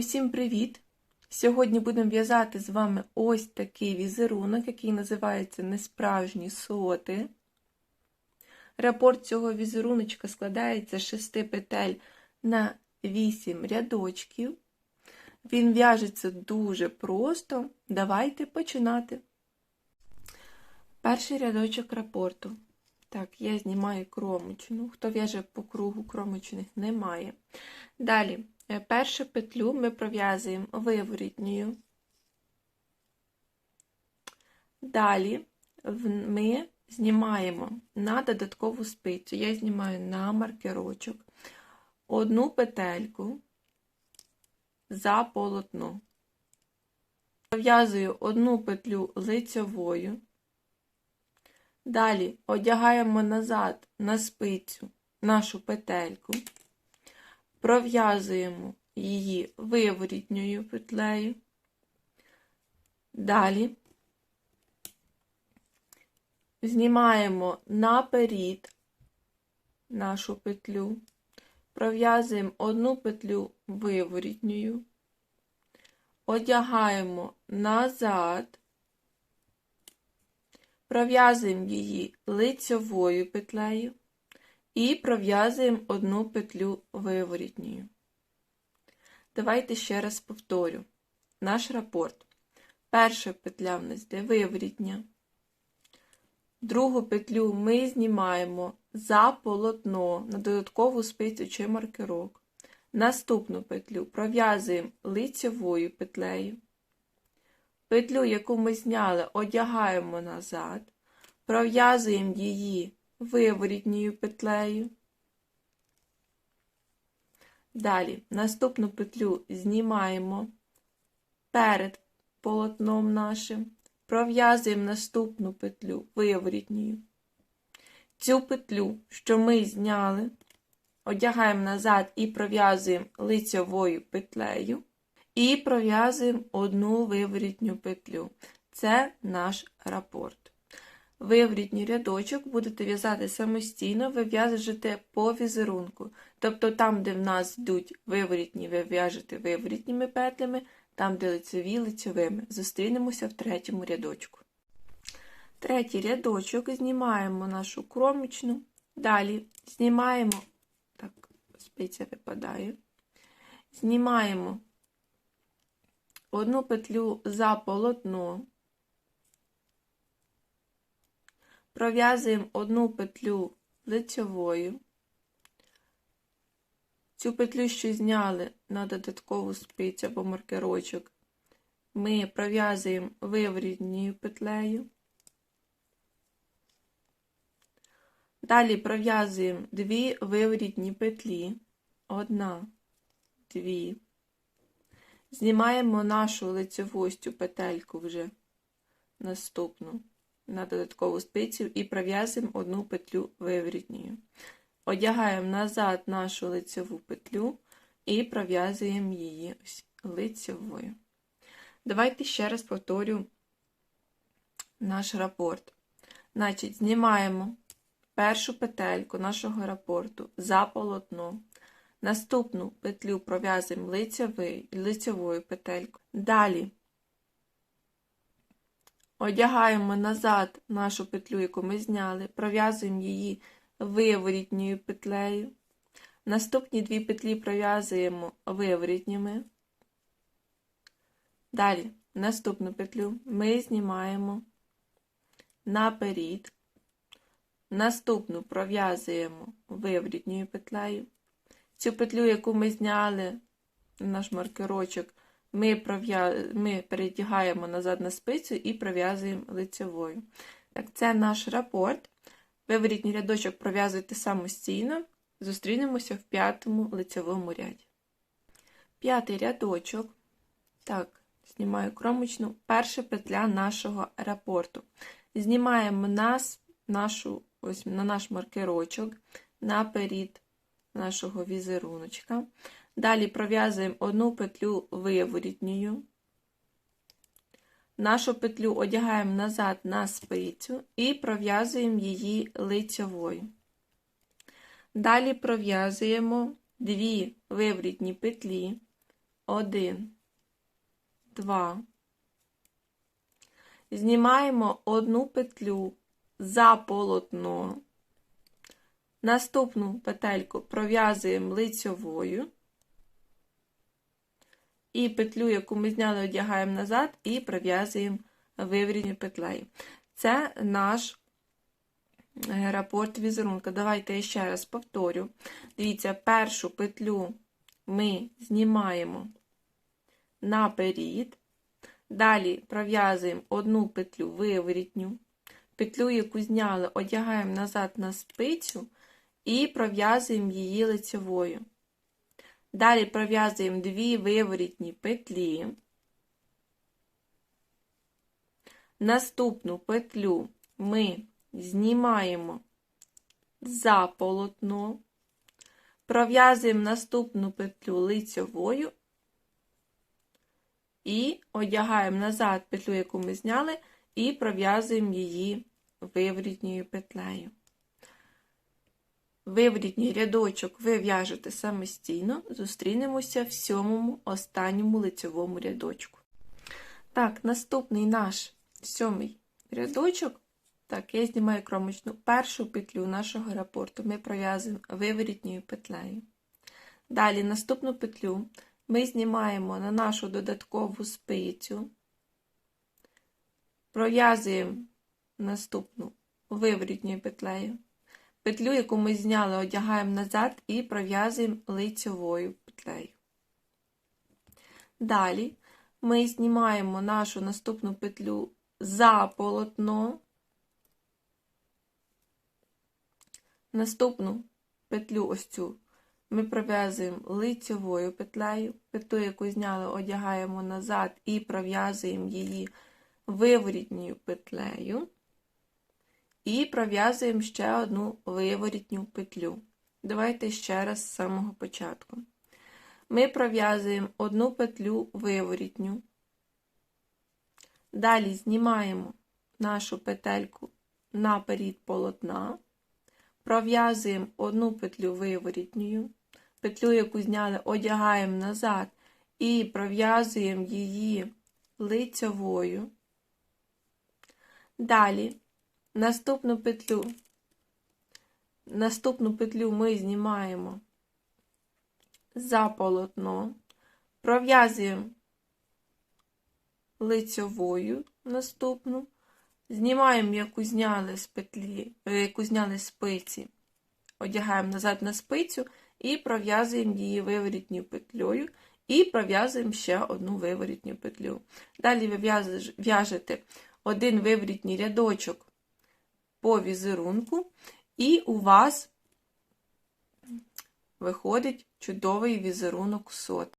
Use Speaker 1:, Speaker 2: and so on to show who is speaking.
Speaker 1: Усім привіт! Сьогодні будемо в'язати з вами ось такий візерунок, який називається Несправжні соти. Рапорт цього візеруночка складається з 6 петель на 8 рядочків. Він в'яжеться дуже просто. Давайте починати. Перший рядочок рапорту. Так, я знімаю кромочну. Хто в'яже по кругу кромочних немає. Далі, першу петлю ми пров'язуємо виворітньою. Далі ми знімаємо на додаткову спицю. Я знімаю на маркерочок одну петельку за полотно. Пров'язую одну петлю лицьовою. Далі одягаємо назад на спицю нашу петельку, пров'язуємо її виворітньою петлею. Далі знімаємо наперед нашу петлю, пров'язуємо одну петлю виворітньою, одягаємо назад. Пров'язуємо її лицьовою петлею і пров'язуємо одну петлю виворітньою. Давайте ще раз повторю наш рапорт. Перша петля в нас для виворітня. Другу петлю ми знімаємо за полотно на додаткову спицю чи маркерок. Наступну петлю пров'язуємо лицьовою петлею. Петлю, яку ми зняли, одягаємо назад, пров'язуємо її виворітньою петлею. Далі наступну петлю знімаємо перед полотном нашим, пров'язуємо наступну петлю виворітньою. Цю петлю, що ми зняли, одягаємо назад і пров'язуємо лицьовою петлею. І пров'язуємо одну виворітню петлю. Це наш рапорт. Виворітній рядочок будете в'язати самостійно, ви в'яжете по візерунку. Тобто там, де в нас йдуть виворітні, ви в'яжете виворітніми петлями, там, де лицеві лицевими. Зустрінемося в третьому рядочку. Третій рядочок знімаємо нашу кромочну. Далі знімаємо, так, спиця випадає, знімаємо одну петлю за полотно, пров'язуємо одну петлю лицьовою. Цю петлю, що зняли на додаткову спицю або маркерочок, ми пров'язуємо виворітньою петлею. Далі пров'язуємо дві виворітні петлі, одна, дві. Знімаємо нашу лицевостю петельку вже наступну на додаткову спицю і пров'язуємо одну петлю виворітньою. Одягаємо назад нашу лицеву петлю і пров'язуємо її ось лицевою. Давайте ще раз повторю наш рапорт. Значить, знімаємо першу петельку нашого рапорту за полотно. Наступну петлю пров'язуємо лицевою петелькою. Далі одягаємо назад нашу петлю, яку ми зняли, пров'язуємо її виворітньою петлею. Наступні дві петлі пров'язуємо виворітніми. Далі наступну петлю ми знімаємо наперед. Наступну пров'язуємо виворітньою петлею. Цю петлю, яку ми зняли, наш маркерочок, ми ми перетягаємо назад на спицю і пров'язуємо лицевою. Так, Це наш рапорт. Виворітній рядочок пров'язуйте самостійно. Зустрінемося в п'ятому лицевому ряді. П'ятий рядочок. Так, знімаю кромочну, перша петля нашого рапорту. Знімаємо нас, нашу, ось на наш маркерочок наперед нашого візеруночка. Далі пров'язуємо одну петлю виворітньою. Нашу петлю одягаємо назад на спицю і пров'язуємо її лицьовою. Далі пров'язуємо дві виворітні петлі, Один, два. Знімаємо одну петлю за полотно. Наступну петельку пров'язуємо лицьовою. І петлю, яку ми зняли, одягаємо назад і пров'язуємо виворітньою петлею. Це наш е, рапорт візерунка. Давайте я ще раз повторю. Дивіться, першу петлю ми знімаємо наперед. Далі пров'язуємо одну петлю виворітню. Петлю, яку зняли, одягаємо назад на спицю і пров'язуємо її лицевою. Далі пров'язуємо дві виворітні петлі. Наступну петлю ми знімаємо за полотно, пров'язуємо наступну петлю лицьовою і одягаємо назад петлю, яку ми зняли, і пров'язуємо її виворітньою петлею. Виворітній рядочок ви в'яжете самостійно, зустрінемося в сьомому останньому лицьовому рядочку. Так, наступний наш сьомий рядочок. Так, я знімаю кромочну першу петлю нашого рапорту ми пров'язуємо виворітньою петлею. Далі наступну петлю ми знімаємо на нашу додаткову спицю, пров'язуємо наступну виворітньою петлею. Петлю, яку ми зняли, одягаємо назад і пров'язуємо лицьовою петлею. Далі ми знімаємо нашу наступну петлю за полотно, наступну петлю ось цю ми пров'язуємо лицьовою петлею, петлю, яку зняли, одягаємо назад і пров'язуємо її виворітньою петлею. І пров'язуємо ще одну виворітню петлю. Давайте ще раз з самого початку. Ми пров'язуємо одну петлю виворітню. Далі знімаємо нашу петельку наперед полотна, пров'язуємо одну петлю виворітньою, петлю, яку зняли, одягаємо назад і пров'язуємо її лицьовою. Далі Наступну петлю, наступну петлю ми знімаємо за полотно, пров'язуємо лицьовою наступну, знімаємо, яку зняли з петлі, е, яку зняли спиці, одягаємо назад на спицю і пров'язуємо її виворітньою петлею, і пров'язуємо ще одну виворітню петлю. Далі ви в'яжете один виворітній рядочок по візерунку, і у вас виходить чудовий візерунок сот.